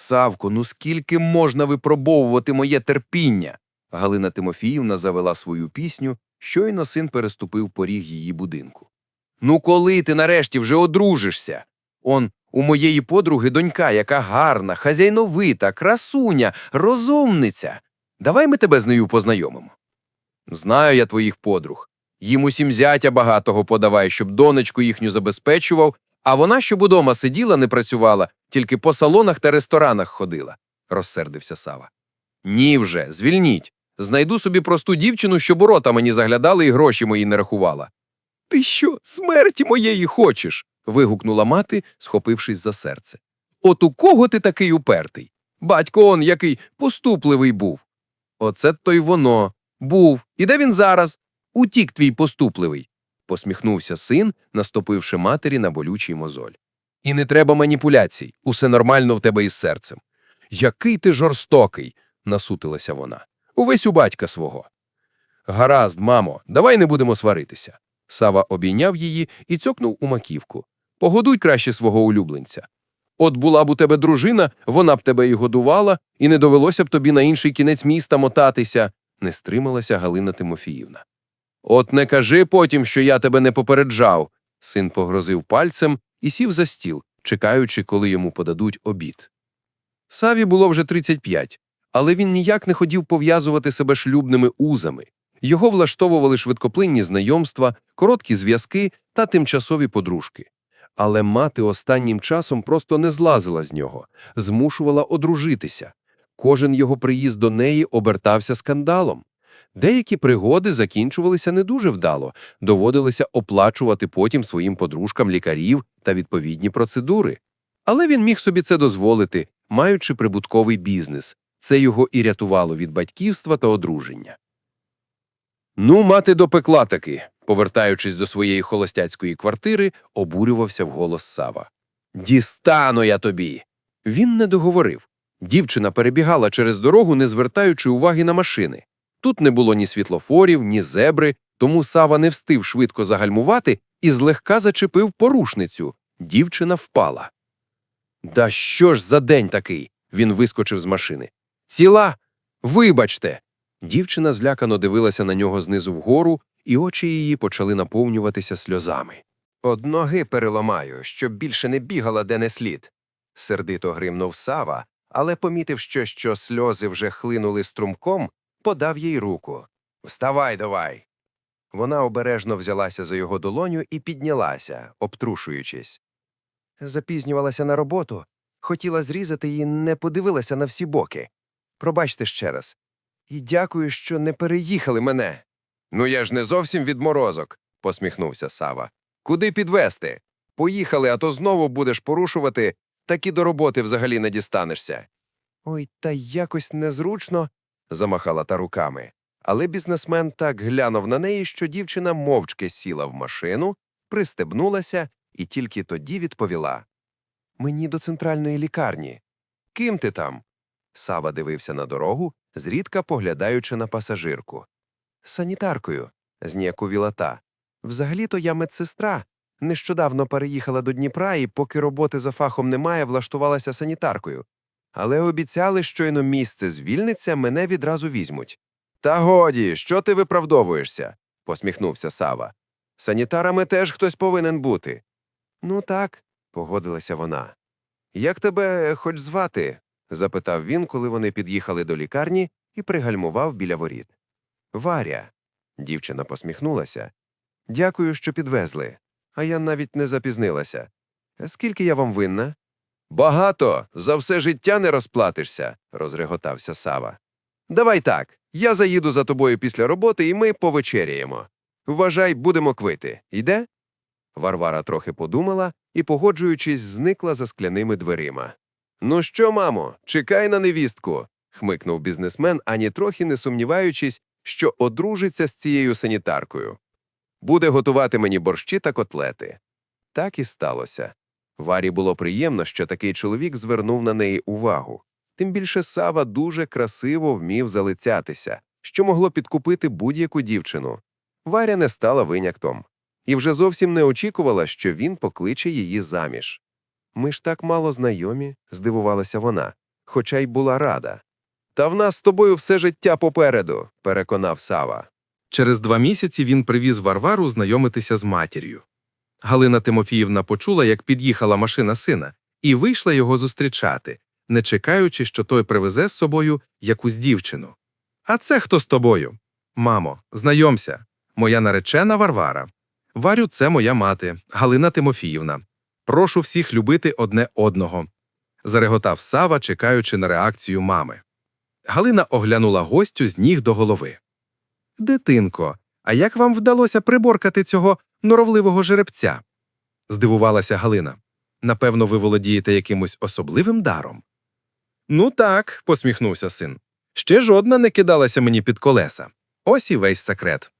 Савко, ну скільки можна випробовувати моє терпіння? Галина Тимофіївна завела свою пісню, щойно син переступив поріг її будинку. Ну, коли ти нарешті вже одружишся? Он у моєї подруги донька, яка гарна, хазяйновита, красуня, розумниця. Давай ми тебе з нею познайомимо. Знаю я твоїх подруг. Їм усім зятя багатого подавай, щоб донечку їхню забезпечував, а вона, щоб удома сиділа, не працювала, тільки по салонах та ресторанах ходила, розсердився Сава. Ні вже, звільніть. Знайду собі просту дівчину, щоб у рота мені заглядала і гроші мої не рахувала. Ти що, смерті моєї хочеш? вигукнула мати, схопившись за серце. От у кого ти такий упертий? Батько он який поступливий був. Оце то й воно. Був. І де він зараз? Утік твій поступливий, посміхнувся син, наступивши матері на болючий мозоль. І не треба маніпуляцій, усе нормально в тебе із серцем. Який ти жорстокий, насутилася вона. Увесь у батька свого. Гаразд, мамо, давай не будемо сваритися. Сава обійняв її і цьокнув у маківку. Погодуй краще свого улюбленця. От була б у тебе дружина, вона б тебе і годувала, і не довелося б тобі на інший кінець міста мотатися, не стрималася Галина Тимофіївна. От не кажи потім, що я тебе не попереджав. Син погрозив пальцем і сів за стіл, чекаючи, коли йому подадуть обід. Саві було вже 35, але він ніяк не хотів пов'язувати себе шлюбними узами. Його влаштовували швидкоплинні знайомства, короткі зв'язки та тимчасові подружки. Але мати останнім часом просто не злазила з нього, змушувала одружитися. Кожен його приїзд до неї обертався скандалом. Деякі пригоди закінчувалися не дуже вдало, доводилося оплачувати потім своїм подружкам лікарів та відповідні процедури. Але він міг собі це дозволити, маючи прибутковий бізнес. Це його і рятувало від батьківства та одруження. Ну, мати допекла таки, повертаючись до своєї холостяцької квартири, обурювався вголос Сава. Дістану я тобі. Він не договорив. Дівчина перебігала через дорогу, не звертаючи уваги на машини. Тут не було ні світлофорів, ні зебри, тому Сава не встиг швидко загальмувати і злегка зачепив порушницю. Дівчина впала. Да що ж за день такий? Він вискочив з машини. Ціла? Вибачте. Дівчина злякано дивилася на нього знизу вгору, і очі її почали наповнюватися сльозами. Од ноги переламаю, щоб більше не бігала де не слід. Сердито гримнув Сава, але помітив, що, що сльози вже хлинули струмком, подав їй руку. Вставай, давай. Вона обережно взялася за його долоню і піднялася, обтрушуючись. Запізнювалася на роботу, хотіла зрізати і не подивилася на всі боки. Пробачте ще раз. І дякую, що не переїхали мене. Ну я ж не зовсім відморозок, посміхнувся Сава. Куди підвести? Поїхали, а то знову будеш порушувати, так і до роботи взагалі не дістанешся. Ой, та якось незручно, замахала та руками. Але бізнесмен так глянув на неї, що дівчина мовчки сіла в машину, пристебнулася і тільки тоді відповіла Мені до центральної лікарні. Ким ти там? Сава дивився на дорогу, зрідка поглядаючи на пасажирку. Санітаркою, зніяковіла та. Взагалі-то я медсестра. Нещодавно переїхала до Дніпра і, поки роботи за фахом немає, влаштувалася санітаркою. Але обіцяли, щойно місце звільниться, мене відразу візьмуть. Та годі, що ти виправдовуєшся? посміхнувся Сава. Санітарами теж хтось повинен бути. Ну так, погодилася вона. Як тебе хоч звати? запитав він, коли вони під'їхали до лікарні і пригальмував біля воріт. Варя. Дівчина посміхнулася. Дякую, що підвезли. А я навіть не запізнилася. Скільки я вам винна? Багато. За все життя не розплатишся, розреготався Сава. Давай так. Я заїду за тобою після роботи, і ми повечеряємо. Вважай, будемо квити. Йде? Варвара трохи подумала і, погоджуючись, зникла за скляними дверима. Ну що, мамо, чекай на невістку. хмикнув бізнесмен, ані трохи не сумніваючись, що одружиться з цією санітаркою. Буде готувати мені борщі та котлети. Так і сталося. Варі було приємно, що такий чоловік звернув на неї увагу. Тим більше Сава дуже красиво вмів залицятися, що могло підкупити будь-яку дівчину. Варя не стала винятком і вже зовсім не очікувала, що він покличе її заміж. Ми ж так мало знайомі, здивувалася вона. хоча й була рада. Та в нас з тобою все життя попереду, переконав Сава. Через два місяці він привіз Варвару знайомитися з матір'ю. Галина Тимофіївна почула, як під'їхала машина сина, і вийшла його зустрічати, не чекаючи, що той привезе з собою якусь дівчину. А це хто з тобою? Мамо, знайомся, моя наречена Варвара. Варю, це моя мати, Галина Тимофіївна. Прошу всіх любити одне одного. зареготав Сава, чекаючи на реакцію мами. Галина оглянула гостю з ніг до голови. Дитинко, а як вам вдалося приборкати цього норовливого жеребця? здивувалася Галина. Напевно, ви володієте якимось особливим даром. Ну так, посміхнувся син. Ще жодна не кидалася мені під колеса. Ось і весь секрет.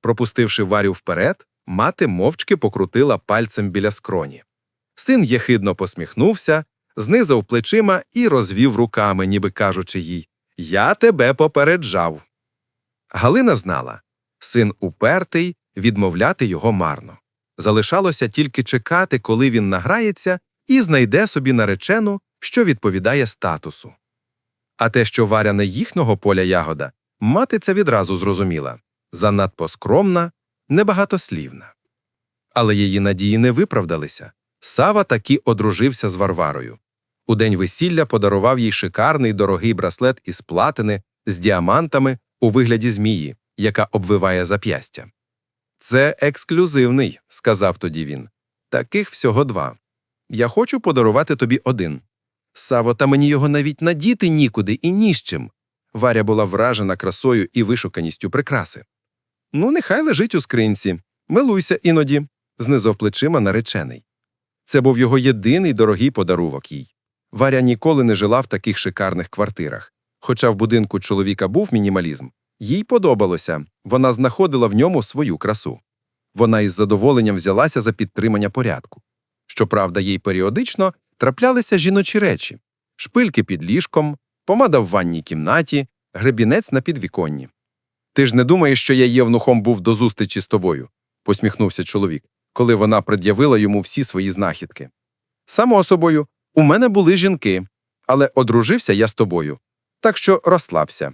Пропустивши Варю вперед, мати мовчки покрутила пальцем біля скроні. Син єхидно посміхнувся, знизав плечима і розвів руками, ніби кажучи їй Я тебе попереджав. Галина знала син упертий, відмовляти його марно. Залишалося тільки чекати, коли він награється і знайде собі наречену, що відповідає статусу. А те, що Варя не їхнього поля ягода, мати це відразу зрозуміла занадто скромна, небагатослівна. Але її надії не виправдалися. Сава таки одружився з Варварою. У день весілля подарував їй шикарний дорогий браслет із платини з діамантами у вигляді змії, яка обвиває зап'ястя. Це ексклюзивний, сказав тоді він. Таких всього два. Я хочу подарувати тобі один. Саво, та мені його навіть надіти нікуди і ні з чим. Варя була вражена красою і вишуканістю прикраси. Ну, нехай лежить у скринці. Милуйся іноді, знизав плечима наречений. Це був його єдиний дорогий подарунок їй. Варя ніколи не жила в таких шикарних квартирах. Хоча в будинку чоловіка був мінімалізм, їй подобалося, вона знаходила в ньому свою красу. Вона із задоволенням взялася за підтримання порядку. Щоправда, їй періодично траплялися жіночі речі шпильки під ліжком, помада в ванній кімнаті, гребінець на підвіконні. Ти ж не думаєш, що я євнухом був до зустрічі з тобою? посміхнувся чоловік, коли вона пред'явила йому всі свої знахідки. Само собою, у мене були жінки, але одружився я з тобою. Так що розслабся.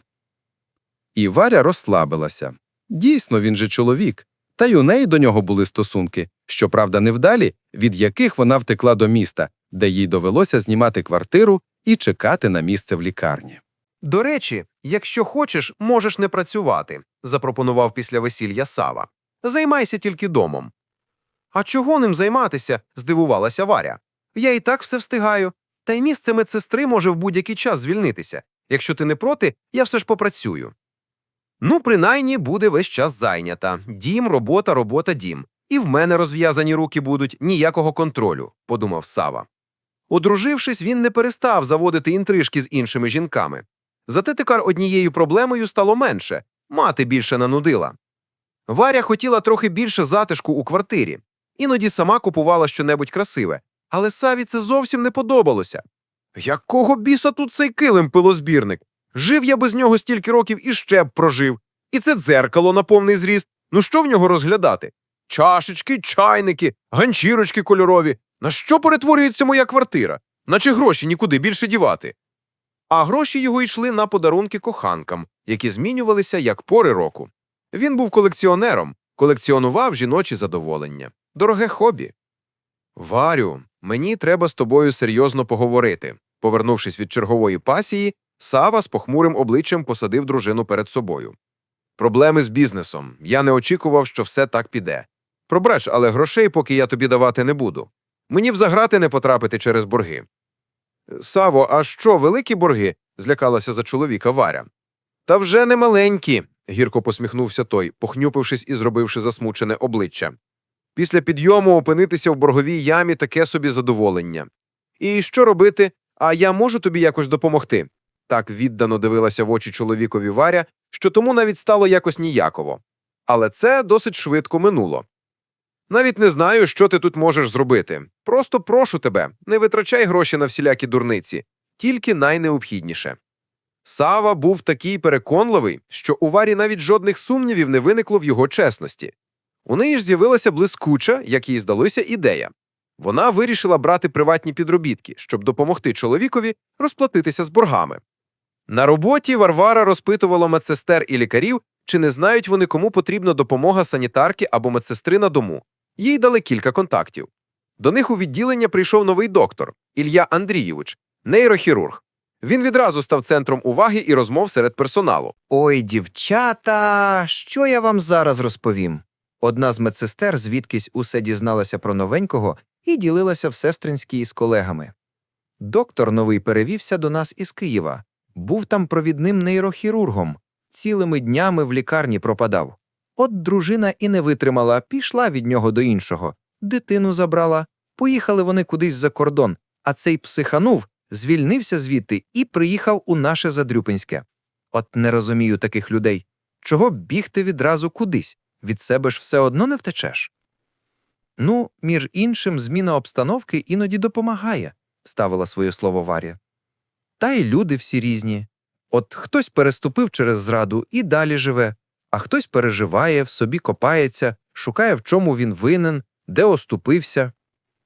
І Варя розслабилася. Дійсно, він же чоловік, та й у неї до нього були стосунки, щоправда, невдалі, від яких вона втекла до міста, де їй довелося знімати квартиру і чекати на місце в лікарні. До речі, якщо хочеш, можеш не працювати, запропонував після весілля Сава. Займайся тільки домом. А чого ним займатися? здивувалася Варя. Я і так все встигаю. Та й місце медсестри може в будь-який час звільнитися. Якщо ти не проти, я все ж попрацюю. Ну, принаймні, буде весь час зайнята. Дім, робота, робота, дім. І в мене розв'язані руки будуть ніякого контролю, подумав Сава. Одружившись, він не перестав заводити інтрижки з іншими жінками. Зате тепер однією проблемою стало менше мати більше нанудила. Варя хотіла трохи більше затишку у квартирі, іноді сама купувала щонебудь красиве, але Саві це зовсім не подобалося. Якого біса тут цей килим пилозбірник? Жив я без нього стільки років і ще б прожив. І це дзеркало на повний зріст. Ну що в нього розглядати? Чашечки, чайники, ганчірочки кольорові. На що перетворюється моя квартира? Наче гроші нікуди більше дівати. А гроші його йшли на подарунки коханкам, які змінювалися як пори року. Він був колекціонером, колекціонував жіночі задоволення. Дороге хобі. Варю, мені треба з тобою серйозно поговорити. Повернувшись від чергової пасії, Сава з похмурим обличчям посадив дружину перед собою. Проблеми з бізнесом. Я не очікував, що все так піде. Пробач, але грошей поки я тобі давати не буду. Мені б заграти не потрапити через борги. Саво, а що, великі борги? злякалася за чоловіка Варя. Та вже не маленькі, гірко посміхнувся той, похнюпившись і зробивши засмучене обличчя. Після підйому опинитися в борговій ямі таке собі задоволення. І що робити? А я можу тобі якось допомогти? Так віддано дивилася в очі чоловікові Варя, що тому навіть стало якось ніяково. Але це досить швидко минуло. Навіть не знаю, що ти тут можеш зробити. Просто прошу тебе, не витрачай гроші на всілякі дурниці, тільки найнеобхідніше. Сава був такий переконливий, що у Варі навіть жодних сумнівів не виникло в його чесності. У неї ж з'явилася блискуча, як їй здалося, ідея. Вона вирішила брати приватні підробітки, щоб допомогти чоловікові розплатитися з боргами. На роботі Варвара розпитувала медсестер і лікарів, чи не знають вони, кому потрібна допомога санітарки або медсестри на дому. Їй дали кілька контактів. До них у відділення прийшов новий доктор Ілля Андрійович, нейрохірург. Він відразу став центром уваги і розмов серед персоналу. Ой, дівчата, що я вам зараз розповім? Одна з медсестер звідкись усе дізналася про новенького і ділилася в сестринській з колегами. Доктор новий перевівся до нас із Києва, був там провідним нейрохірургом, цілими днями в лікарні пропадав. От дружина і не витримала, пішла від нього до іншого, дитину забрала. Поїхали вони кудись за кордон, а цей психанув, звільнився звідти і приїхав у наше Задрюпинське. От не розумію таких людей. Чого бігти відразу кудись? Від себе ж все одно не втечеш. Ну, між іншим, зміна обстановки іноді допомагає, ставила своє слово Варя. Та й люди всі різні. От хтось переступив через зраду і далі живе, а хтось переживає, в собі копається, шукає, в чому він винен, де оступився.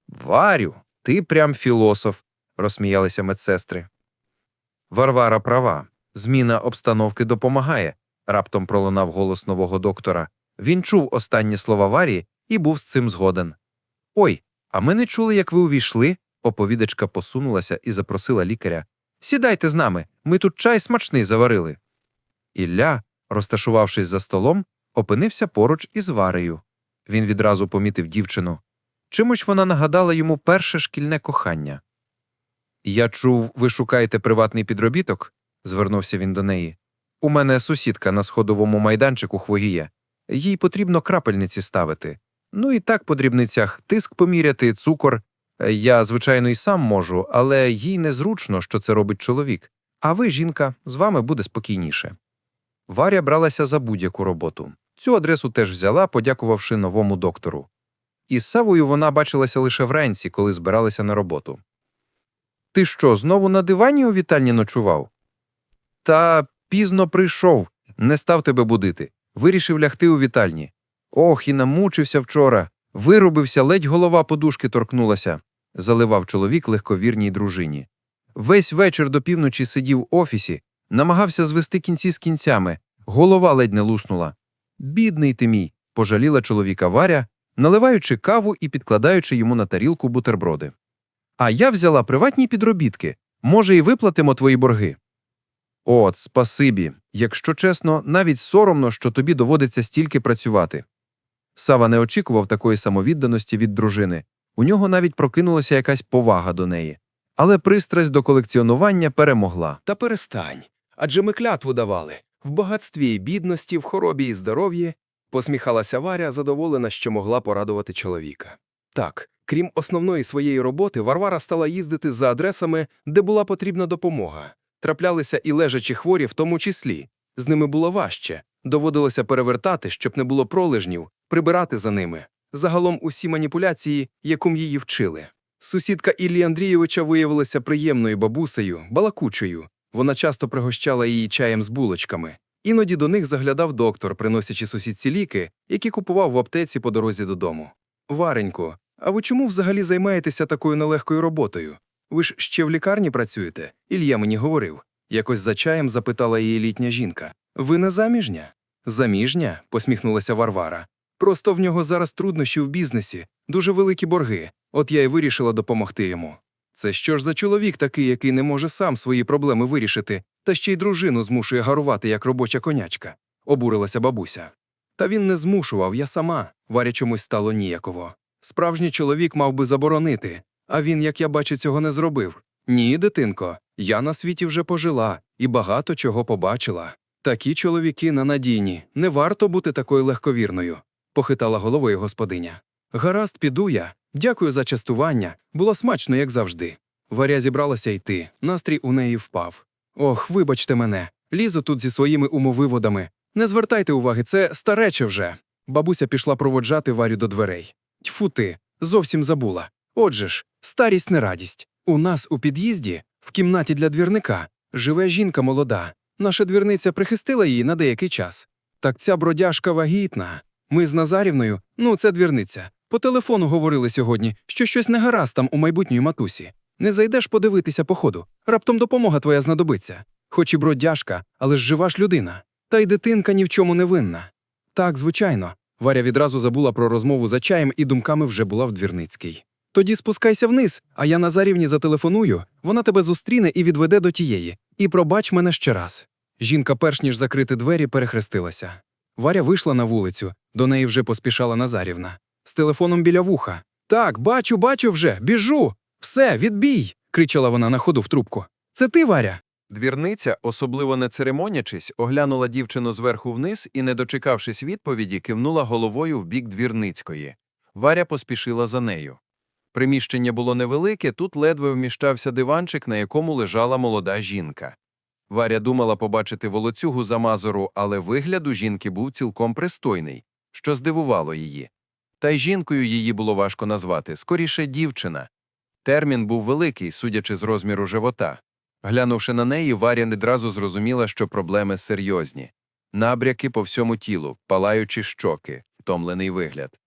Варю, ти прям філософ, розсміялися медсестри. Варвара права. Зміна обстановки допомагає, раптом пролунав голос нового доктора. Він чув останні слова Варі і був з цим згоден. Ой, а ми не чули, як ви увійшли. Оповідачка посунулася і запросила лікаря. Сідайте з нами, ми тут чай смачний заварили. Ілля, розташувавшись за столом, опинився поруч із Варею. Він відразу помітив дівчину. Чимось вона нагадала йому перше шкільне кохання. Я чув, ви шукаєте приватний підробіток? звернувся він до неї. У мене сусідка на сходовому майданчику хвоїє. Їй потрібно крапельниці ставити. Ну і так по дрібницях тиск поміряти, цукор. Я, звичайно, і сам можу, але їй незручно, що це робить чоловік. А ви, жінка, з вами буде спокійніше. Варя бралася за будь-яку роботу. Цю адресу теж взяла, подякувавши новому доктору. Із Савою вона бачилася лише вранці, коли збиралася на роботу. Ти що, знову на дивані у вітальні ночував? Та пізно прийшов, не став тебе будити. Вирішив лягти у вітальні. Ох, і намучився вчора. Вирубився, ледь голова подушки торкнулася, заливав чоловік легковірній дружині. Весь вечір до півночі сидів в офісі, намагався звести кінці з кінцями, голова ледь не луснула. Бідний ти мій, пожаліла чоловіка Варя, наливаючи каву і підкладаючи йому на тарілку бутерброди. А я взяла приватні підробітки. Може, і виплатимо твої борги. От, спасибі. Якщо чесно, навіть соромно, що тобі доводиться стільки працювати. Сава не очікував такої самовідданості від дружини. У нього навіть прокинулася якась повага до неї. Але пристрасть до колекціонування перемогла. Та перестань. Адже ми клятву давали в багатстві і бідності, в хоробі і здоров'ї, посміхалася Варя, задоволена, що могла порадувати чоловіка. Так, крім основної своєї роботи, Варвара стала їздити за адресами, де була потрібна допомога. Траплялися і лежачі хворі, в тому числі. З ними було важче. Доводилося перевертати, щоб не було пролежнів, прибирати за ними. Загалом усі маніпуляції, яким її вчили. Сусідка Іллі Андрійовича виявилася приємною бабусею, балакучою. Вона часто пригощала її чаєм з булочками. Іноді до них заглядав доктор, приносячи сусідці ліки, які купував в аптеці по дорозі додому. Варенько, а ви чому взагалі займаєтеся такою нелегкою роботою? Ви ж ще в лікарні працюєте? Ілля мені говорив. Якось за чаєм запитала її літня жінка. Ви не заміжня? Заміжня? посміхнулася Варвара. Просто в нього зараз труднощі в бізнесі, дуже великі борги. От я й вирішила допомогти йому. Це що ж за чоловік такий, який не може сам свої проблеми вирішити, та ще й дружину змушує гарувати як робоча конячка, обурилася бабуся. Та він не змушував, я сама. Варя чомусь стало ніяково. Справжній чоловік мав би заборонити, а він, як я бачу, цього не зробив. Ні, дитинко, я на світі вже пожила і багато чого побачила. Такі чоловіки ненадійні, не варто бути такою легковірною, похитала головою господиня. Гаразд, піду я. Дякую за частування. Було смачно, як завжди. Варя зібралася йти, настрій у неї впав. Ох, вибачте мене, лізу тут зі своїми умовиводами. Не звертайте уваги, це старече вже. Бабуся пішла проводжати Варю до дверей. Тьфу ти, зовсім забула. Отже ж, старість не радість. У нас у під'їзді, в кімнаті для двірника, живе жінка молода. Наша двірниця прихистила її на деякий час. Так ця бродяжка вагітна. Ми з Назарівною, ну це двірниця, По телефону говорили сьогодні, що щось не гаразд там у майбутньої матусі. Не зайдеш подивитися по ходу. Раптом допомога твоя знадобиться. Хоч і бродяжка, але ж жива ж людина. Та й дитинка ні в чому не винна. Так, звичайно. Варя відразу забула про розмову за чаєм і думками вже була в Двірницькій. Тоді спускайся вниз, а я Назарівні зателефоную, вона тебе зустріне і відведе до тієї. І пробач мене ще раз. Жінка, перш ніж закрити двері, перехрестилася. Варя вийшла на вулицю, до неї вже поспішала Назарівна. З телефоном біля вуха. Так, бачу, бачу вже, біжу. Все, відбій. кричала вона на ходу в трубку. Це ти, Варя? Двірниця, особливо не церемонячись, оглянула дівчину зверху вниз і, не дочекавшись відповіді, кивнула головою в бік Двірницької. Варя поспішила за нею. Приміщення було невелике, тут ледве вміщався диванчик, на якому лежала молода жінка. Варя думала побачити волоцюгу за мазуру, але вигляд у жінки був цілком пристойний, що здивувало її. Та й жінкою її було важко назвати, скоріше дівчина. Термін був великий, судячи з розміру живота. Глянувши на неї, Варя відразу зрозуміла, що проблеми серйозні. Набряки по всьому тілу, палаючі щоки, втомлений вигляд.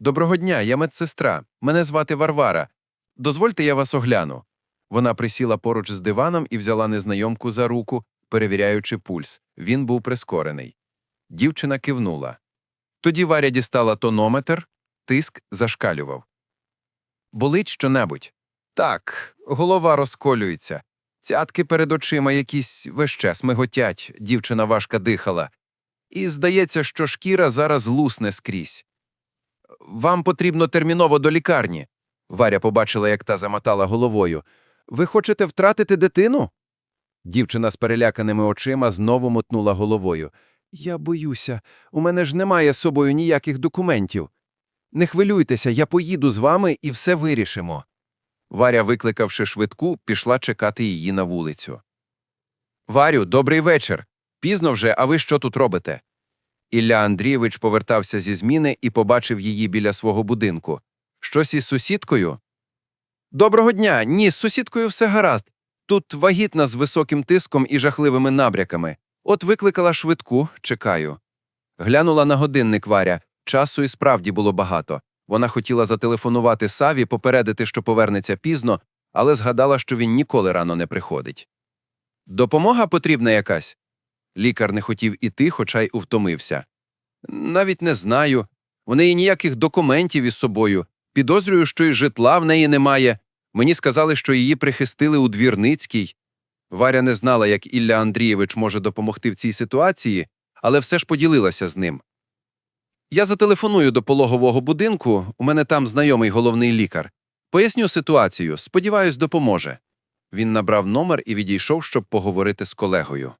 Доброго дня, я медсестра. Мене звати Варвара. Дозвольте, я вас огляну. Вона присіла поруч з диваном і взяла незнайомку за руку, перевіряючи пульс. Він був прискорений. Дівчина кивнула. Тоді Варя дістала тонометр, тиск зашкалював. Болить щонебудь? Так, голова розколюється. Цятки перед очима якісь весь час миготять, дівчина важко дихала. І здається, що шкіра зараз лусне скрізь. Вам потрібно терміново до лікарні. Варя побачила, як та замотала головою. Ви хочете втратити дитину? Дівчина з переляканими очима знову мотнула головою. Я боюся, у мене ж немає з собою ніяких документів. Не хвилюйтеся, я поїду з вами і все вирішимо. Варя, викликавши швидку, пішла чекати її на вулицю. Варю, добрий вечір. Пізно вже, а ви що тут робите? Ілля Андрійович повертався зі зміни і побачив її біля свого будинку. Щось із сусідкою? Доброго дня. Ні, з сусідкою все гаразд. Тут вагітна з високим тиском і жахливими набряками. От викликала швидку, чекаю. Глянула на годинник Варя. Часу і справді було багато. Вона хотіла зателефонувати Саві, попередити, що повернеться пізно, але згадала, що він ніколи рано не приходить. Допомога потрібна якась? Лікар не хотів іти, хоча й увтомився. Навіть не знаю. У неї ніяких документів із собою. Підозрюю, що й житла в неї немає. Мені сказали, що її прихистили у Двірницькій. Варя не знала, як Ілля Андрійович може допомогти в цій ситуації, але все ж поділилася з ним. Я зателефоную до пологового будинку, у мене там знайомий головний лікар. Поясню ситуацію, сподіваюсь, допоможе. Він набрав номер і відійшов, щоб поговорити з колегою.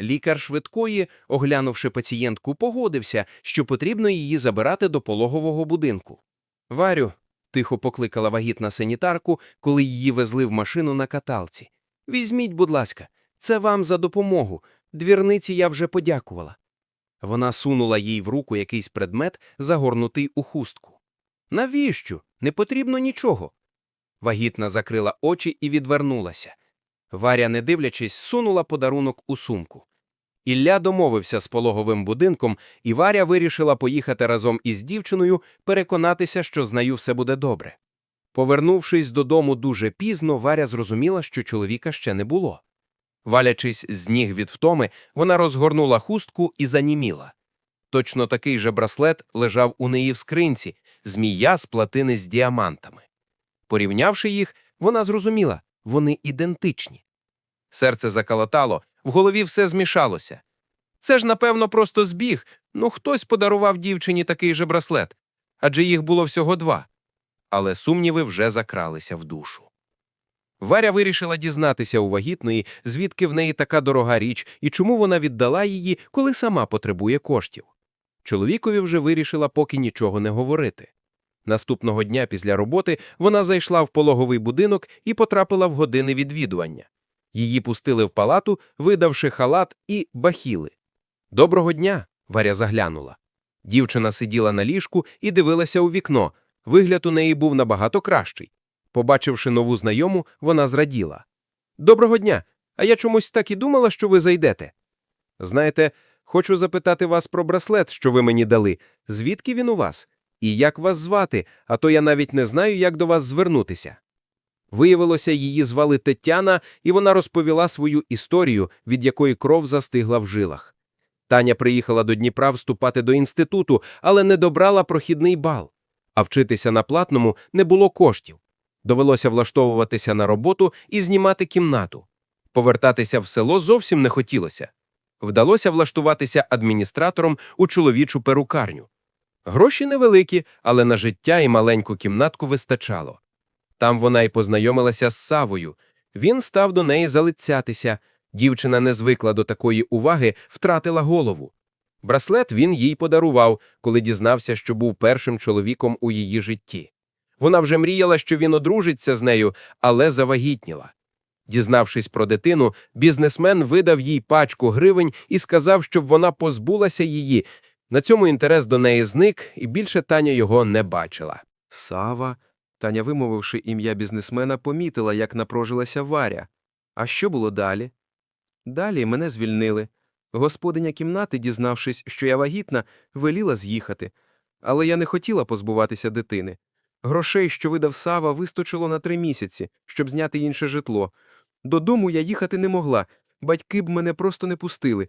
Лікар швидкої, оглянувши пацієнтку, погодився, що потрібно її забирати до пологового будинку. Варю, тихо покликала вагітна санітарку, коли її везли в машину на каталці. Візьміть, будь ласка, це вам за допомогу. Двірниці я вже подякувала. Вона сунула їй в руку якийсь предмет, загорнутий у хустку. Навіщо? Не потрібно нічого. Вагітна закрила очі і відвернулася. Варя, не дивлячись, сунула подарунок у сумку. Ілля домовився з пологовим будинком, і Варя вирішила поїхати разом із дівчиною, переконатися, що з нею все буде добре. Повернувшись додому дуже пізно, Варя зрозуміла, що чоловіка ще не було. Валячись з ніг від втоми, вона розгорнула хустку і заніміла. Точно такий же браслет лежав у неї в скринці, змія з платини з діамантами. Порівнявши їх, вона зрозуміла вони ідентичні. Серце заколотало, в голові все змішалося. Це ж, напевно, просто збіг. Ну, хтось подарував дівчині такий же браслет, адже їх було всього два. Але сумніви вже закралися в душу. Варя вирішила дізнатися у вагітної, звідки в неї така дорога річ і чому вона віддала її, коли сама потребує коштів. Чоловікові вже вирішила поки нічого не говорити. Наступного дня після роботи вона зайшла в пологовий будинок і потрапила в години відвідування. Її пустили в палату, видавши халат і бахіли. Доброго дня. Варя заглянула. Дівчина сиділа на ліжку і дивилася у вікно. Вигляд у неї був набагато кращий. Побачивши нову знайому, вона зраділа. Доброго дня. А я чомусь так і думала, що ви зайдете. Знаєте, хочу запитати вас про браслет, що ви мені дали. Звідки він у вас? І як вас звати, а то я навіть не знаю, як до вас звернутися. Виявилося, її звали Тетяна, і вона розповіла свою історію, від якої кров застигла в жилах. Таня приїхала до Дніпра вступати до інституту, але не добрала прохідний бал. А вчитися на платному не було коштів. Довелося влаштовуватися на роботу і знімати кімнату. Повертатися в село зовсім не хотілося. Вдалося влаштуватися адміністратором у чоловічу перукарню. Гроші невеликі, але на життя і маленьку кімнатку вистачало. Там вона й познайомилася з Савою. Він став до неї залицятися. Дівчина не звикла до такої уваги, втратила голову. Браслет він їй подарував, коли дізнався, що був першим чоловіком у її житті. Вона вже мріяла, що він одружиться з нею, але завагітніла. Дізнавшись про дитину, бізнесмен видав їй пачку гривень і сказав, щоб вона позбулася її. На цьому інтерес до неї зник, і більше Таня його не бачила. Сава. Таня, вимовивши ім'я бізнесмена, помітила, як напружилася Варя. А що було далі? Далі мене звільнили. Господиня кімнати, дізнавшись, що я вагітна, веліла з'їхати. Але я не хотіла позбуватися дитини. Грошей, що видав Сава, вистачило на три місяці, щоб зняти інше житло. Додому я їхати не могла, батьки б мене просто не пустили.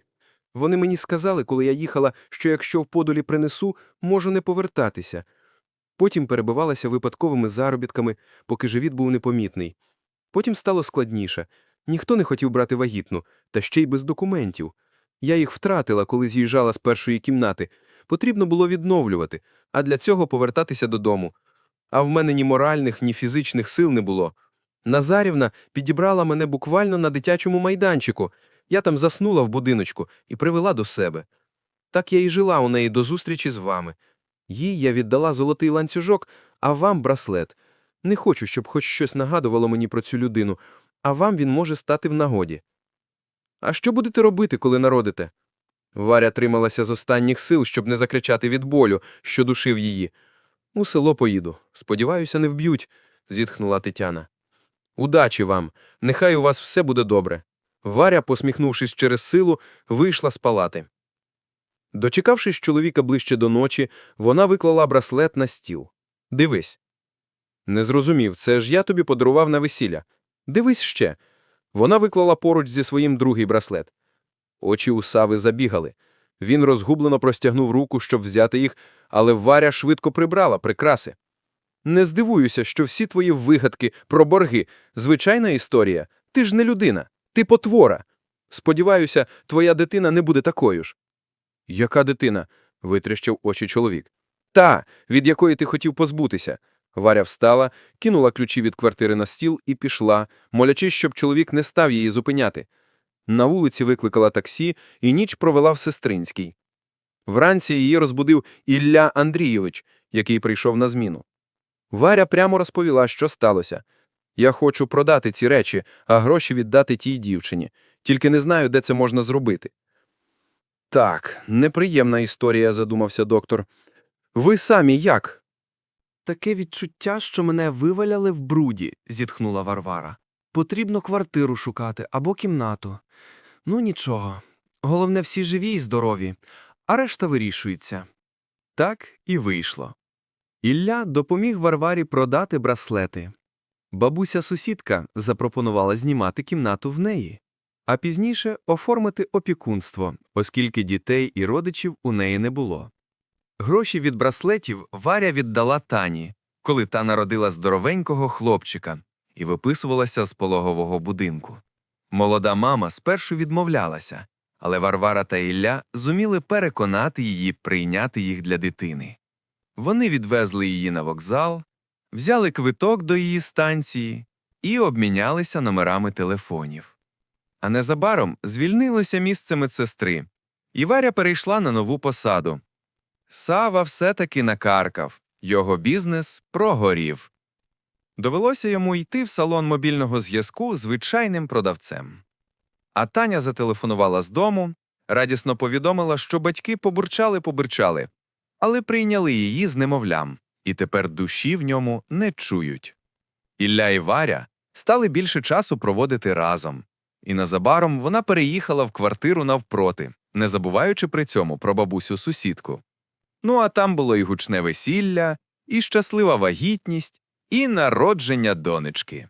Вони мені сказали, коли я їхала, що якщо в подолі принесу, можу не повертатися. Потім перебивалася випадковими заробітками, поки живіт був непомітний. Потім стало складніше. Ніхто не хотів брати вагітну, та ще й без документів. Я їх втратила, коли з'їжджала з першої кімнати. Потрібно було відновлювати, а для цього повертатися додому. А в мене ні моральних, ні фізичних сил не було. Назарівна підібрала мене буквально на дитячому майданчику. Я там заснула в будиночку і привела до себе. Так я і жила у неї до зустрічі з вами. Їй я віддала золотий ланцюжок, а вам браслет. Не хочу, щоб хоч щось нагадувало мені про цю людину, а вам він може стати в нагоді. А що будете робити, коли народите? Варя трималася з останніх сил, щоб не закричати від болю, що душив її. У село поїду. Сподіваюся, не вб'ють, зітхнула Тетяна. Удачі вам. Нехай у вас все буде добре. Варя, посміхнувшись через силу, вийшла з палати. Дочекавшись чоловіка ближче до ночі, вона виклала браслет на стіл. Дивись. Не зрозумів, це ж я тобі подарував на весілля. Дивись ще. Вона виклала поруч зі своїм другий браслет. Очі у Сави забігали. Він розгублено простягнув руку, щоб взяти їх, але Варя швидко прибрала прикраси. Не здивуюся, що всі твої вигадки про борги звичайна історія. Ти ж не людина, ти потвора. Сподіваюся, твоя дитина не буде такою ж. Яка дитина? витріщив очі чоловік. Та, від якої ти хотів позбутися. Варя встала, кинула ключі від квартири на стіл і пішла, молячись, щоб чоловік не став її зупиняти. На вулиці викликала таксі і ніч провела в сестринській. Вранці її розбудив Ілля Андрійович, який прийшов на зміну. Варя прямо розповіла, що сталося. Я хочу продати ці речі, а гроші віддати тій дівчині. Тільки не знаю, де це можна зробити. Так, неприємна історія, задумався доктор. Ви самі як? Таке відчуття, що мене виваляли в бруді, зітхнула Варвара. Потрібно квартиру шукати або кімнату. Ну нічого. Головне, всі живі і здорові, а решта вирішується. Так і вийшло. Ілля допоміг Варварі продати браслети. Бабуся сусідка запропонувала знімати кімнату в неї, а пізніше оформити опікунство, оскільки дітей і родичів у неї не було. Гроші від браслетів Варя віддала Тані, коли та народила здоровенького хлопчика і виписувалася з пологового будинку. Молода мама спершу відмовлялася, але Варвара та Ілля зуміли переконати її прийняти їх для дитини. Вони відвезли її на вокзал, взяли квиток до її станції і обмінялися номерами телефонів. А незабаром звільнилося місце медсестри, і Варя перейшла на нову посаду. Сава все-таки накаркав, його бізнес прогорів. Довелося йому йти в салон мобільного зв'язку звичайним продавцем. А Таня зателефонувала з дому, радісно повідомила, що батьки побурчали-побурчали, але прийняли її з немовлям, і тепер душі в ньому не чують. Ілля і Варя стали більше часу проводити разом, і незабаром вона переїхала в квартиру навпроти, не забуваючи при цьому про бабусю сусідку. Ну а там було і гучне весілля, і щаслива вагітність, і народження донечки.